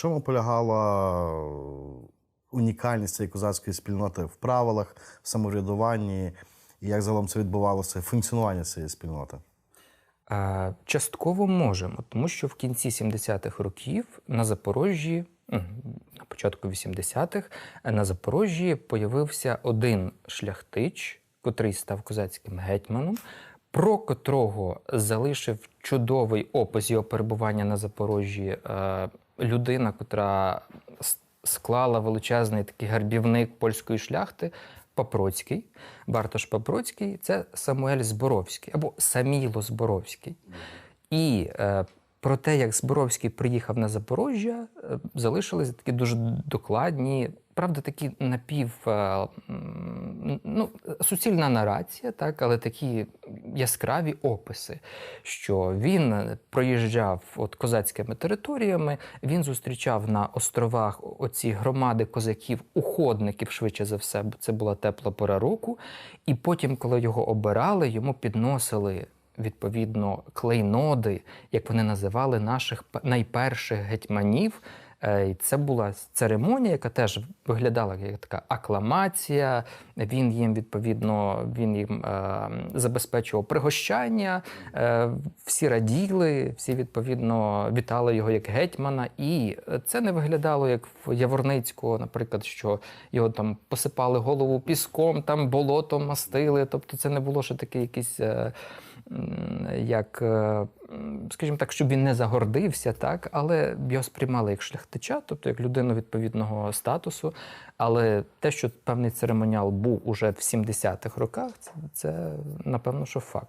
Чому полягала унікальність цієї козацької спільноти в правилах, в самоврядуванні, і як загалом це відбувалося, функціонування цієї спільноти? Е, Частково можемо, тому що в кінці 70-х років на Запоріжжі, м, на початку 80-х, е, на Запоріжжі появився один шляхтич, котрий став козацьким гетьманом, про котрого залишив чудовий опис його перебування на Запоріжжі е, людина, котра склала величезний такий гарбівник польської шляхти. Папроцький, Бартош Папроцький це Самуель Зборовський або Саміло Зборовський. І е, про те, як Зборовський приїхав на Запоріжжя, е, залишились такі дуже докладні, правда, такі напів е, ну, суцільна нарація, так, але такі яскраві описи, що він проїжджав от козацькими територіями, він зустрічав на островах оці громади козаків, уходників, швидше за все, бо це була тепла пора року. І потім, коли його обирали, йому підносили відповідно клейноди, як вони називали наших найперших гетьманів. Е, це була церемонія, яка теж виглядала як така акламація. Він їм відповідно він їм е, забезпечував пригощання. Е, всі раділи, всі відповідно вітали його як гетьмана. І це не виглядало як в Яворницького, наприклад, що його там посипали голову піском, там болотом мастили. Тобто, це не було ще таке якийсь. е, Як, е, скажімо так, щоб він не загордився, так, але його сприймали як шляхтича, тобто як людину відповідного статусу. Але те, що певний церемоніал був уже в 70-х роках, це, це напевно, що факт.